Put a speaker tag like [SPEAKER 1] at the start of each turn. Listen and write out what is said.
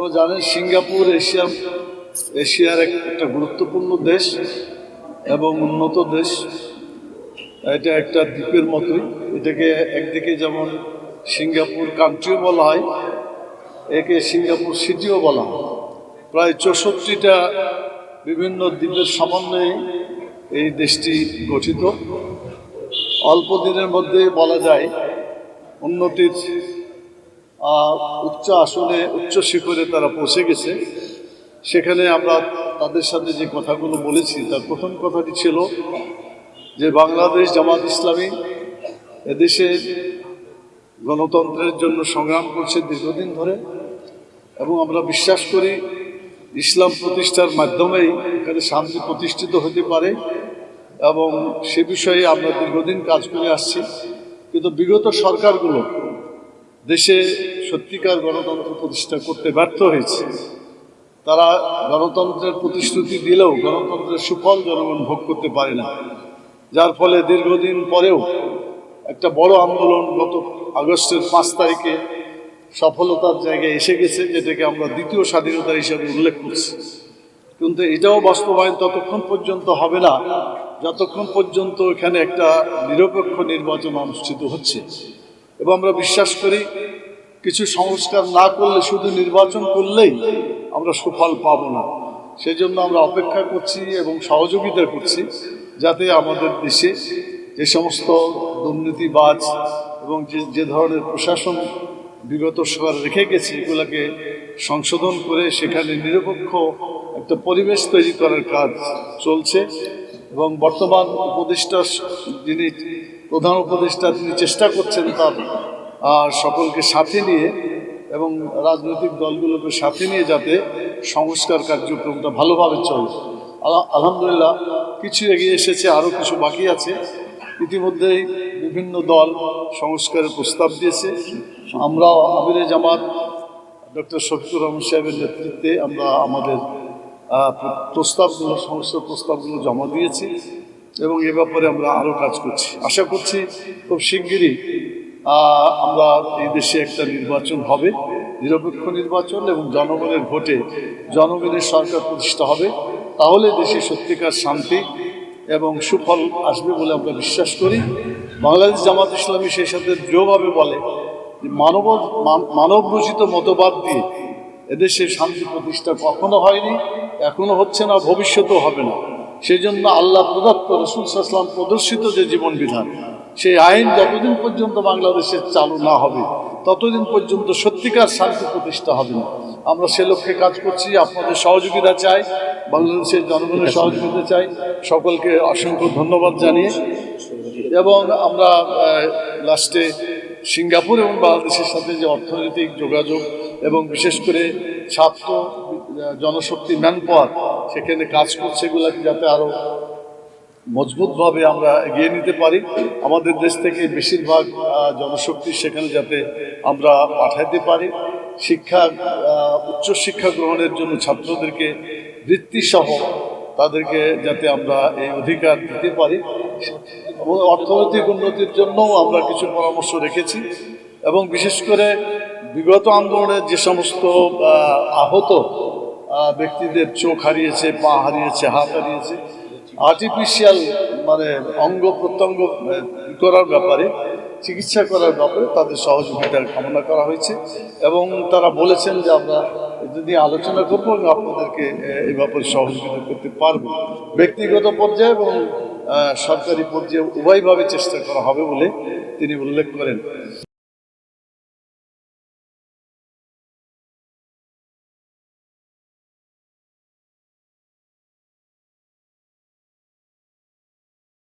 [SPEAKER 1] আপনারা জানেন Singapore Asia, এশিয়ার একটা গুরুত্বপূর্ণ দেশ এবং উন্নত দেশ। এটা একটা দ্বীপের মতোই। এটাকে একদিকে যেমন সিঙ্গাপুর কান্ট্রিও বলা হয়, একে সিঙ্গাপুর সিটিও বলা হয়। প্রায় চৌষট্টিটা বিভিন্ন দ্বীপের সমন্বয়ে এই দেশটি গঠিত। অল্প দিনের মধ্যে বলা যায় উন্নতির উচ্চ আসনে, উচ্চ শিখরে তারা পৌঁছে গেছে। সেখানে আমরা তাদের সাথে যে কথাগুলো বলেছি, তার প্রথম কথাটি ছিল যে বাংলাদেশ জামাত ইসলামী এদেশে গণতন্ত্রের জন্য সংগ্রাম করছে দীর্ঘদিন ধরে এবং আমরা বিশ্বাস করি ইসলাম প্রতিষ্ঠার মাধ্যমেই এখানে শান্তি প্রতিষ্ঠিত হতে পারে এবং সে বিষয়ে আমরা দীর্ঘদিন কাজ করে আসছি। কিন্তু বিগত সরকারগুলো দেশে সত্যিকার গণতন্ত্র প্রতিষ্ঠা করতে ব্যর্থ হয়েছে। তারা গণতন্ত্রের প্রতিশ্রুতি দিলেও গণতন্ত্রের সুফল জনগণ ভোগ করতে পারে না। যার ফলে দীর্ঘদিন পরেও একটা বড় আন্দোলন গত আগস্টের পাঁচ তারিখে সফলতার জায়গায় এসে গেছে, যেটাকে আমরা দ্বিতীয় স্বাধীনতা হিসেবে উল্লেখ করছি। কিন্তু এটাও বাস্তবায়ন ততক্ষণ পর্যন্ত হবে না। যতক্ষণ পর্যন্ত এখানে একটা নিরপেক্ষ নির্বাচন অনুষ্ঠিত হচ্ছে। এবং আমরা বিশ্বাস করি কিছু সংস্কার না করলে, শুধু নির্বাচন করলেই আমরা সুফল পাবো না। সেই জন্য আমরা অপেক্ষা করছি এবং সহযোগিতা করছি যাতে আমাদের দেশে যে সমস্ত দুর্নীতিবাজ এবং যে যে ধরনের প্রশাসন বিগত সরকার রেখে গেছে, এগুলোকে সংশোধন করে সেখানে নিরপেক্ষ একটা পরিবেশ তৈরি করার কাজ চলছে এবং বর্তমান উপদেষ্টা যিনি প্রধান উপদেষ্টা তিনি চেষ্টা করছেন তার সকলকে সাথে নিয়ে এবং রাজনৈতিক দলগুলোকে সাথে নিয়ে যাতে সংস্কার কার্যক্রমটা ভালোভাবে চলে। আল- আলহামদুলিল্লাহ কিছু এগিয়ে এসেছে আরও কিছু বাকি আছে। ইতিমধ্যেই বিভিন্ন দল সংস্কারের প্রস্তাব দিয়েছে। আমরাও আমিরে জামাত, ডক্টর শফিকুর রহমান সাহেবের নেতৃত্বে আমরা আমাদের প্রস্তাবগুলো সমস্ত প্রস্তাবগুলো জমা দিয়েছি। এবং এ ব্যাপারে আমরা আরও কাজ করছি। আশা করছি খুব শিগগিরই আমরা এই দেশে একটা নির্বাচন হবে, নিরপেক্ষ নির্বাচন এবং জনগণের ভোটে জনগণের সরকার প্রতিষ্ঠা হবে। তাহলে দেশে সত্যিকার শান্তি এবং সুফল আসবে বলে আমরা বিশ্বাস করি। বাংলাদেশ জামাত ইসলামী সেই সাথে দৃঢ়ভাবে বলে মানব মানব রচিত মতবাদ দিয়ে এদেশে শান্তি প্রতিষ্ঠা কখনো হয়নি, এখনও হচ্ছে না, ভবিষ্যতেও হবে না। সেই জন্য আল্লাহ প্রদত্ত রসুল সাল্লাম প্রদর্শিত যে জীবন বিধান সেই আইন যতদিন পর্যন্ত বাংলাদেশে চালু না হবে ততদিন পর্যন্ত সত্যিকার শান্তি প্রতিষ্ঠা হবে না। আমরা সে লক্ষ্যে কাজ করছি আপনাদের সহযোগিতা চাই বাংলাদেশের জনগণের সহযোগিতা চাই সকলকে অসংখ্য ধন্যবাদ জানিয়ে। এবং আমরা লাস্টে সিঙ্গাপুর এবং বাংলাদেশের সাথে যে অর্থনৈতিক যোগাযোগ এবং বিশেষ করে ছাত্র জনশক্তি ম্যান পাওয়ার সেখানে কাজ করছে এগুলাকে যাতে আরও মজবুতভাবে আমরা এগিয়ে নিতে পারি। আমাদের দেশ থেকে বেশিরভাগ জনশক্তি সেখানে যাতে আমরা পাঠাইতে পারি। শিক্ষা উচ্চশিক্ষা গ্রহণের জন্য ছাত্রদেরকে বৃত্তিসহ তাদেরকে যাতে আমরা এই অধিকার দিতে পারি। অর্থনৈতিক উন্নতির জন্যও আমরা কিছু পরামর্শ রেখেছি। এবং বিশেষ করে বিগত আন্দোলনের যে সমস্ত আহত আহ, ব্যক্তিদের চোখ হারিয়েছে, পা হারিয়েছে, হাত হারিয়েছে। আর্টিফিশিয়াল মানে অঙ্গ প্রত্যঙ্গ করার ব্যাপারে, চিকিৎসা করার ব্যাপারে তাদের সহযোগিতার কামনা করা হয়েছে। এবং তারা বলেছেন যে আমরা যদি আলোচনা করব এবং আপনাদেরকে এই ব্যাপারে সহযোগিতা করতে পারব। ব্যক্তিগত পর্যায়ে এবং সরকারি পর্যায়ে উভয়ভাবে চেষ্টা করা হবে বলে তিনি উল্লেখ করেন।